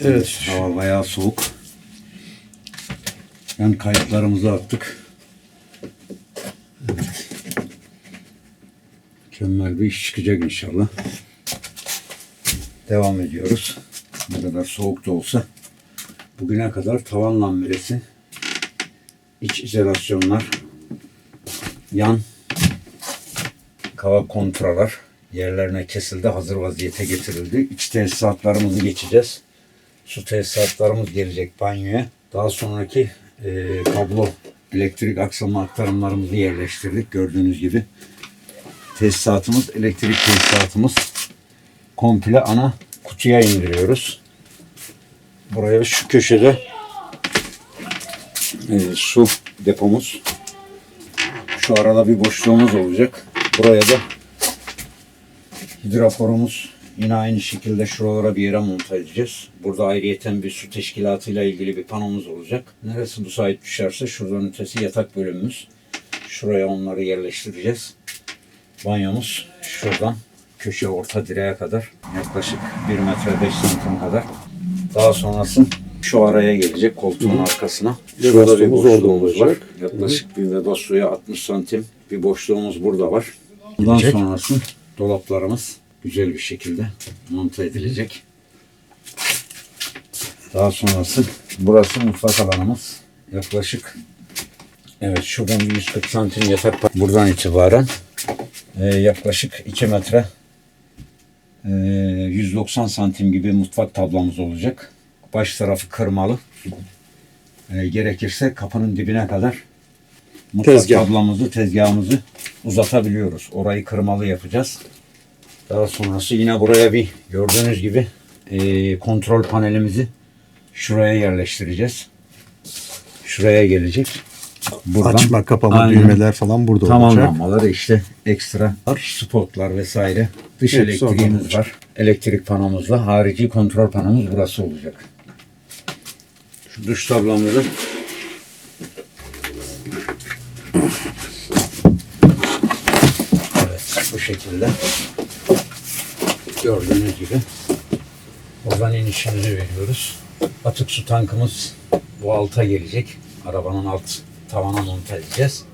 Evet. Hava bayağı soğuk. Yani kayıtlarımızı attık. Evet. Mükemmel bir iş çıkacak inşallah. Devam ediyoruz. Ne kadar soğuk da olsa bugüne kadar tavan lambiresi, iç izolasyonlar, yan kava kontralar yerlerine kesildi, hazır vaziyete getirildi. İç tesisatlarımızı geçeceğiz. Su tesisatlarımız gelecek banyoya. Daha sonraki e, kablo elektrik aksamı aktarımlarımızı yerleştirdik gördüğünüz gibi. Tesisatımız, elektrik tesisatımız komple ana kutuya indiriyoruz. Buraya şu köşede e, su depomuz. Şu arada bir boşluğumuz olacak. Buraya da hidraforumuz yine aynı şekilde şuralara bir yere monte edeceğiz. Burada ayrıyeten bir su teşkilatıyla ilgili bir panomuz olacak. Neresi müsait düşerse şuradan ötesi yatak bölümümüz. Şuraya onları yerleştireceğiz. Banyomuz şuradan köşe orta direğe kadar yaklaşık 1 metre 5 santim kadar. Daha sonrası şu araya gelecek koltuğun arkasına. Ve Şurada bir boşluğumuz var. Yaklaşık bir veba suya 60 santim bir boşluğumuz burada var. Bundan sonrası dolaplarımız güzel bir şekilde monte edilecek. Daha sonrası burası mutfak alanımız. Yaklaşık evet şuradan bir 140 santim yatak buradan itibaren e, yaklaşık 2 metre e, 190 santim gibi mutfak tablamız olacak. Baş tarafı kırmalı. E, gerekirse kapının dibine kadar mutfak Tezgah. tablamızı, tezgahımızı uzatabiliyoruz. Orayı kırmalı yapacağız. Daha sonrası yine buraya bir gördüğünüz gibi e, kontrol panelimizi şuraya yerleştireceğiz. Şuraya gelecek. Buradan Açma kapama Aynen. düğmeler falan burada olacak. tamamlanmaları işte ekstra spotlar vesaire. Dış Hepsi elektriğimiz var. Elektrik panomuzla harici kontrol panomuz burası olacak. Şu dış tablamızı Evet bu şekilde gördüğünüz gibi oradan inişimizi veriyoruz. Atık su tankımız bu alta gelecek. Arabanın alt tavana monte edeceğiz.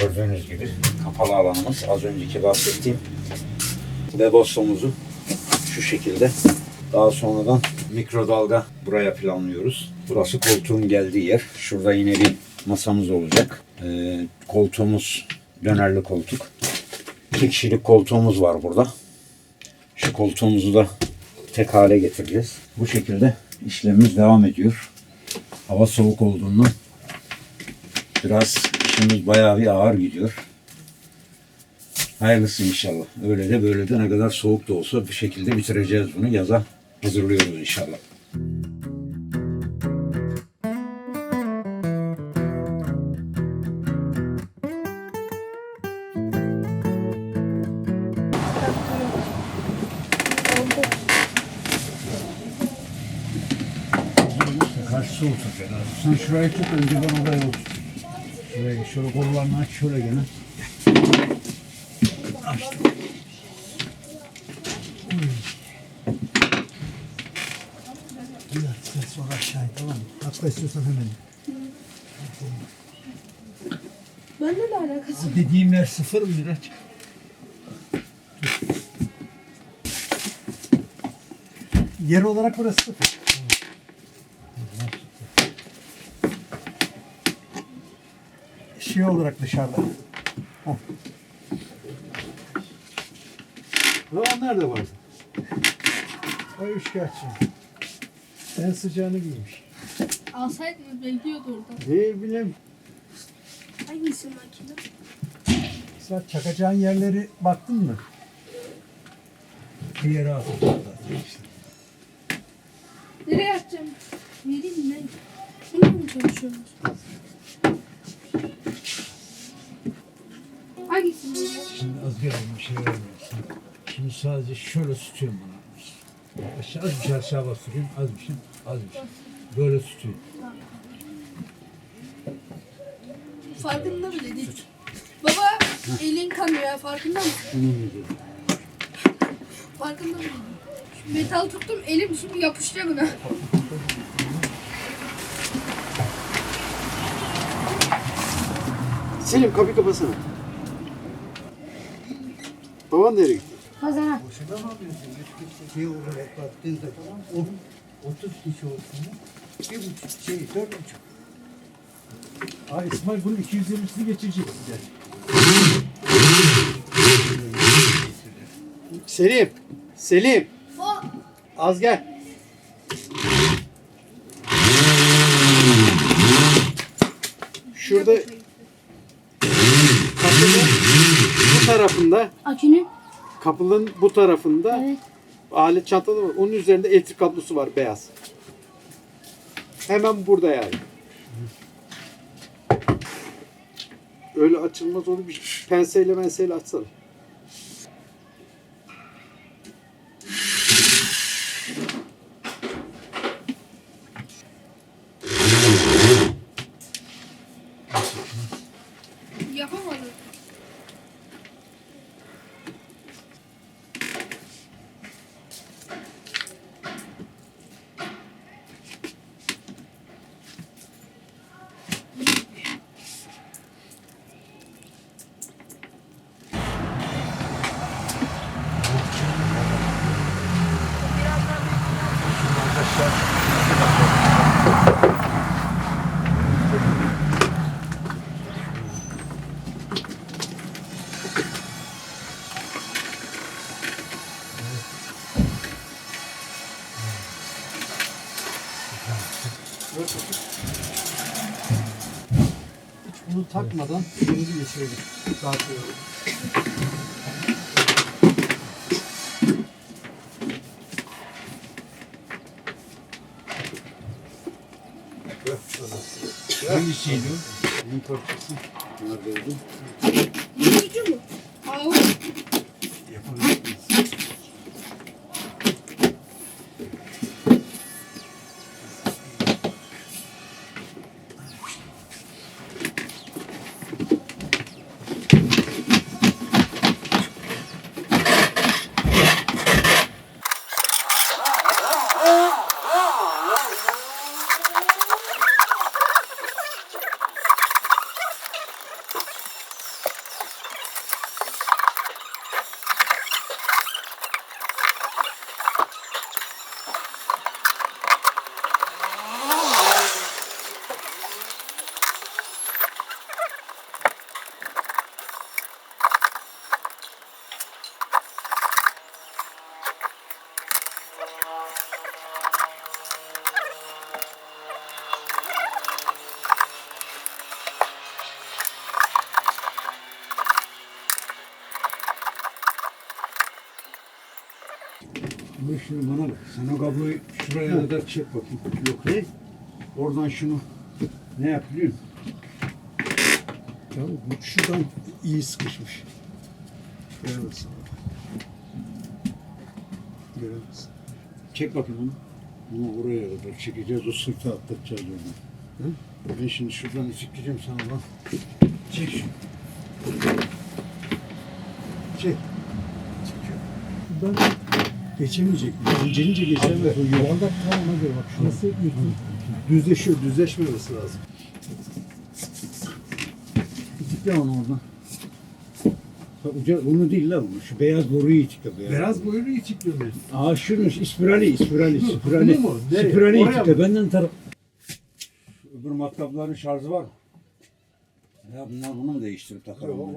Gördüğünüz gibi kapalı alanımız az önceki bahsettiğim bebostomuzu şu şekilde daha sonradan mikrodalga buraya planlıyoruz. Burası koltuğun geldiği yer. Şurada yine bir masamız olacak. Ee, koltuğumuz dönerli koltuk. İki kişilik koltuğumuz var burada. Şu koltuğumuzu da tek hale getireceğiz. Bu şekilde işlemimiz devam ediyor. Hava soğuk olduğundan biraz işimiz bayağı bir ağır gidiyor. Hayırlısı inşallah. Öyle de böyle de ne kadar soğuk da olsa bir şekilde bitireceğiz bunu. Yaza hazırlıyoruz inşallah. Karşısı oturacak. Sen şurayı tut önce ben oraya otur. Şuraya şöyle kollarını aç şöyle gene. Açtım. Biraz sen sonra aşağıya tamam mı? Atla istiyorsan hemen. Benimle ne alakası? Bu dediğim yer sıfır mı Miraç? Yer olarak burası sıfır. Şey olarak dışarıda. Heh. Ve onlar da vardı. O üçkağıtçı. En sıcağını giymiş. Alsaydınız bekliyordu orada. Değil bilem. Hangisi makine? Sen çakacağın yerleri baktın mı? Bir yere işte. Nereye atacağım? Vereyim mi? Bununla mı çalışıyorsunuz? Bir şey vermiyorsun. Şimdi sadece şöyle tutuyorum bana. Aşağı az bir şey aşağı bastırıyorum. Az bir şey, az bir şey. Böyle tutuyorum. Farkında mı dedin? Baba elin kanıyor ya farkında mısın? Farkında mı dedin? Metal tuttum elim şimdi yapışacak ona. Selim kapıyı kapasana. Baban nereye gitti? Kazana. Boşuna mı alıyorsun? Şey olarak baktığında 10, 30 kişi olsun. Bir buçuk şey, dört buçuk. Ay İsmail bunun 220'sini geçirecek size. Selim. Selim. Az gel. Şurada kapının bu tarafında, akünün. kapının bu tarafında Evet. alet çantada var. Onun üzerinde elektrik kablosu var beyaz. Hemen burada yani. Öyle açılmaz onu bir penseyle menseyle açsana. Hiç bunu takmadan şimdi geçirelim. Dağıtıyorum. Hangisiydi o? Bunun parçası neredeydi? Yürüyücü mü? Şimdi bana bak. Sen o kabloyu şuraya kadar çek bakayım. Yok ne? Oradan şunu ne yap biliyor musun? Ya bu şuradan iyi sıkışmış. Göremezsin. Göremezsin. Çek bakayım onu. Bunu oraya kadar çekeceğiz. O sırtı atlatacağız onu. Hı? Ben şimdi şuradan itikleyeceğim sana bak. Çek şunu. Çek. Ben geçemeyecek. İncelince geçemez. O yuvarlak tam ona göre bak. Şurası yapıyorsun? Düzleşiyor, düzleşmemesi lazım. İtikle onu oradan. Uca- bunu değil la bunu. Şu beyaz boruyu itikle. Beyaz. Biraz boyunu itikliyorum. Aa şunun ispirali, ispirali, ispirali. bunu mu? Nereye? İspirali Oraya itikle. mı? Benden taraf. Öbür matkapların şarjı var mı? Ya bunlar bunu mu değiştirip takalım? Ben?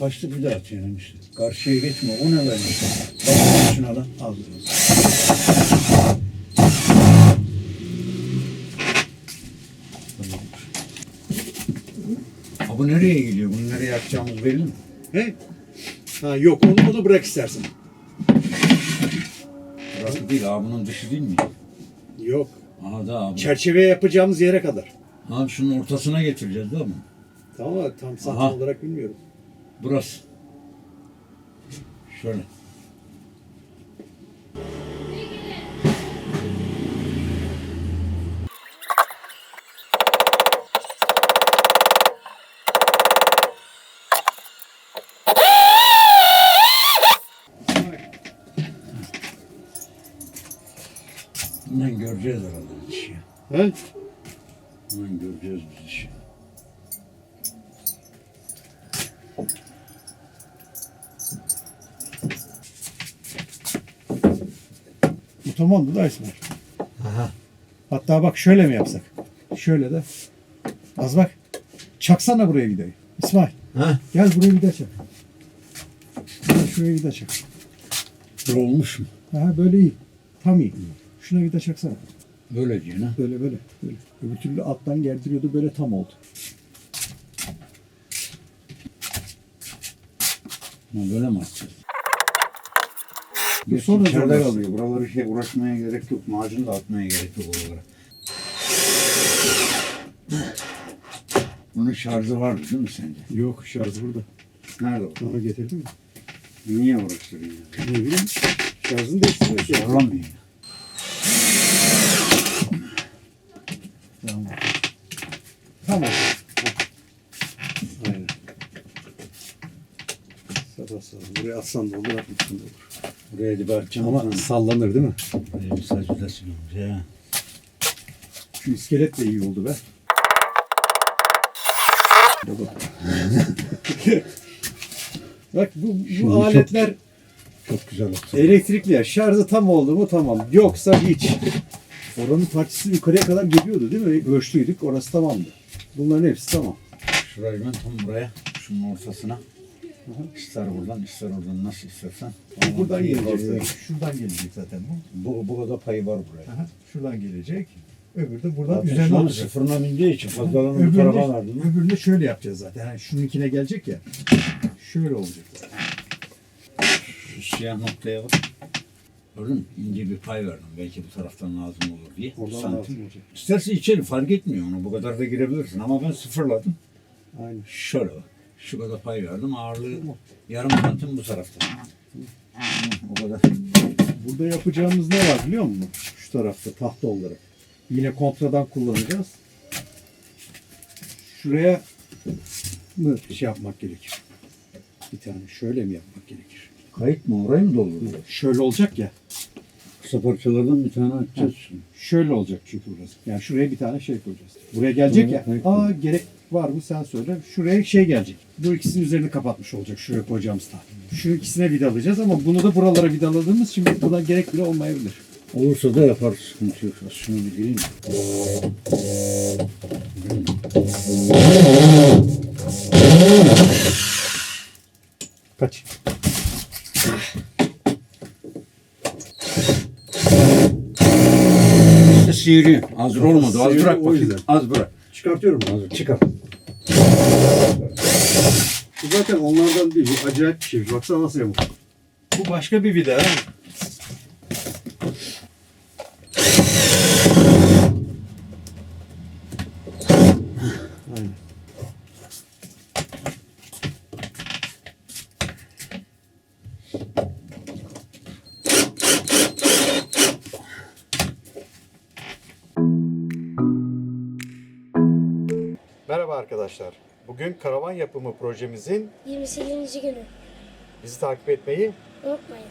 Kaçtı bir daha atıyorsun işte. Karşıya geçme. O ne lan işte? Bak şuna da al. Ha bu nereye gidiyor? Bunu nereye atacağımız belli mi? He? Ha yok onu, onu bırak istersen. değil. Abi bunun dışı değil mi? Yok. Aha da abi. Çerçeve yapacağımız yere kadar. Abi şunun ortasına getireceğiz değil mi? Tamam? Tam Aha. olarak bilmiyorum. Burası. Şöyle. Bundan göreceğiz herhalde biz işi. He? Bu tamamdı da İsmail. Aha. Hatta bak şöyle mi yapsak? Şöyle de. Az bak. Çaksana buraya vidayı. İsmail Ha? gel buraya vida çak. Gel şuraya vida çak. Olmuş mu? Ha böyle iyi. Tam iyi. Şuna vida çaksana. Böyle diyor ha. Böyle böyle. böyle. Öbür türlü alttan gerdiriyordu böyle tam oldu. Ama böyle mi atacağız? Geç sonra zorlarsın. kalıyor. Buraları şey uğraşmaya gerek yok. Macun da atmaya gerek yok oralara. Bunun şarjı var değil mi sence? Yok şarj burada. Nerede o? Sonra getirdim mi? Niye uğraştırıyor? Ne bileyim. Şarjını değiştirmek ya. Zorlamıyor. Tamam. Tamam. Aynen. Sabah sabah. Buraya atsan da olur, atmasan da olur. Buraya da bakacağım. Ama sallanır değil mi? Buraya bir saç olmuş ya. Şu iskelet de iyi oldu be. Bak bu, bu Şimdi çok- aletler Çok güzel oldu. elektrikli ya. Şarjı tam oldu mu tamam. Yoksa hiç. Oranın parçası yukarıya kadar geliyordu değil mi? Ölçtüydük. Orası tamamdı. Bunların hepsi tamam. Şurayı ben tam buraya, şunun ortasına. İster buradan, ister oradan nasıl istersen. Bu buradan gelecek. Şuradan gelecek zaten bu. Bu, bu kadar payı var buraya. Aha, Şuradan gelecek. Öbürü de buradan Zaten üzerine şu an olacak. sıfırına bindiği için fazlalığını bu tarafa verdim. Öbürünü, öbürünü şöyle yapacağız zaten. Yani şununkine gelecek ya. Şöyle olacak. Şu siyah noktaya bak. Gördün mü? İnce bir pay verdim. Belki bu taraftan lazım olur diye. Oradan Santim. lazım olacak. İsterse içeri fark etmiyor onu. Bu kadar da girebilirsin. Ama ben sıfırladım. Aynen. Şöyle bak. Şu kadar pay verdim. Ağırlığı yarım santim bu tarafta. O kadar. Burada yapacağımız ne var biliyor musun? Şu tarafta tahta olarak. Yine kontradan kullanacağız. Şuraya mı şey yapmak gerekir? Bir tane şöyle mi yapmak gerekir? Kayıt mı? Orayı mı doldurdun? Şöyle olacak ya. Kısa parçalardan bir tane açacağız şimdi. Şöyle olacak çünkü burası. Yani şuraya bir tane şey koyacağız. Buraya gelecek ya. Evet. Aa gerek var mı sen söyle. Şuraya şey gelecek. Bu ikisinin üzerini kapatmış olacak şuraya koyacağımız tahta. Şu ikisine vidalayacağız ama bunu da buralara vidaladığımız için buna gerek bile olmayabilir. Olursa da yaparız. Sıkıntı yok. Şunu bir gireyim. Kaç. Sıyırıyor. Hazır olmadı. Az bırak o bakayım. yüzden. Az bırak. Çıkartıyorum. Az çıkar. Bu zaten onlardan değil. Bu acayip bir şey. Baksana nasıl yamuk. Bu başka bir vida. ha. Merhaba arkadaşlar. Bugün karavan yapımı projemizin 28. günü. bizi takip etmeyi Unutmayın.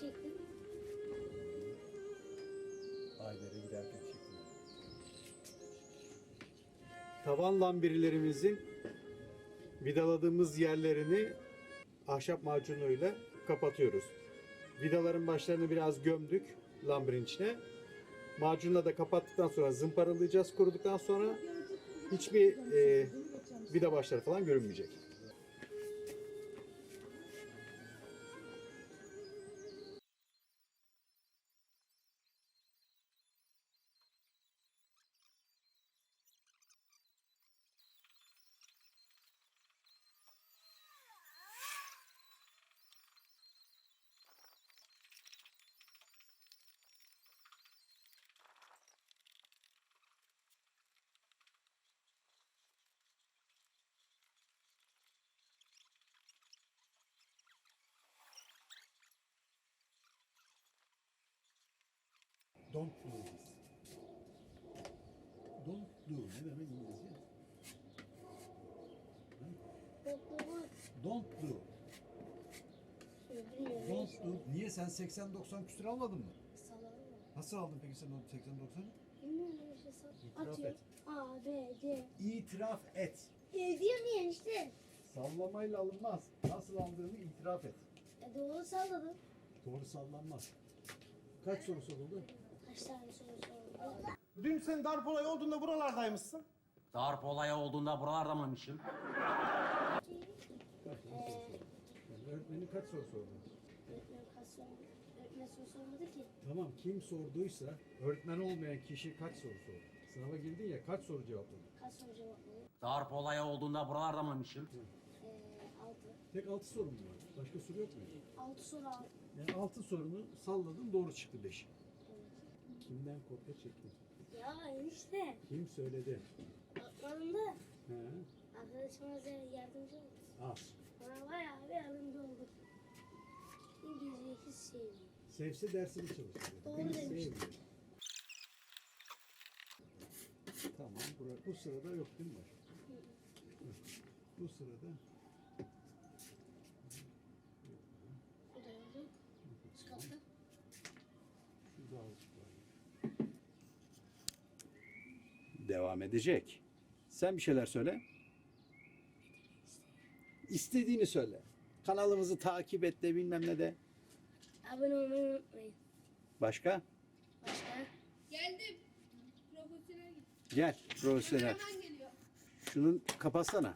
Çektim. Ayları giderken çekiyor. tavan lambirlerimizin vidaladığımız yerlerini ahşap macunuyla kapatıyoruz. Vidaların başlarını biraz gömdük lambirin içine. Macunla da kapattıktan sonra zımparalayacağız. Kuruduktan sonra hiçbir e, vida başları falan görünmeyecek. Don't do this. Don't do. Ne demek İngilizce? Doktoru Don't do. Don't do. Niye sen 80-90 küsur almadın mı? Nasıl aldın peki sen o 80-90'ı? Bilmiyorum işte sall. İtiraf et. A, B, C. İtiraf et. E diyorum ya işte. Sallamayla alınmaz. Nasıl aldığını itiraf et. E doğru salladım. Doğru sallanmaz. Kaç soru soruldu? Kaç tane soru soruldu? Dün sen darp olayı olduğunda buralardaymışsın. Darp olayı olduğunda buralarda mıymışım? Öğretmenin kaç soru sordu? Öğretmen kaç soru, öğretmen soru sormadı ki. Tamam kim sorduysa öğretmen olmayan kişi kaç soru sordu? Sınava girdin ya kaç soru cevapladın? Kaç soru cevapladı? Darp olayı olduğunda buralarda mıymışım? E, altı. Tek altı soru mu var? Başka soru yok mu? Altı soru aldı. Yani altı sorunu salladın doğru çıktı beşi. Kimden kopya çektin? Ya enişte. Kim söyledi? De He? arkadaşıma bize yardımcı oldu. Az. Bana bayağı bir yardımcı oldu. İngilizceyi hiç sevmiyorum. Sevse dersini çalıştırıyor. Doğru Beni demiş. sevmiyor. Tamam. Bura, bu sırada yok değil mi? Bu sırada O da oldu. Çıkarttı. şu daha açık var. Devam edecek. Sen bir şeyler söyle. İstediğini söyle. Kanalımızı takip et de bilmem ne de. Abone olmayı unutmayın. Başka? Başka? Geldim. Profesyonel git. Gel profesyonel. Hemen geliyor. Şunu kapatsana.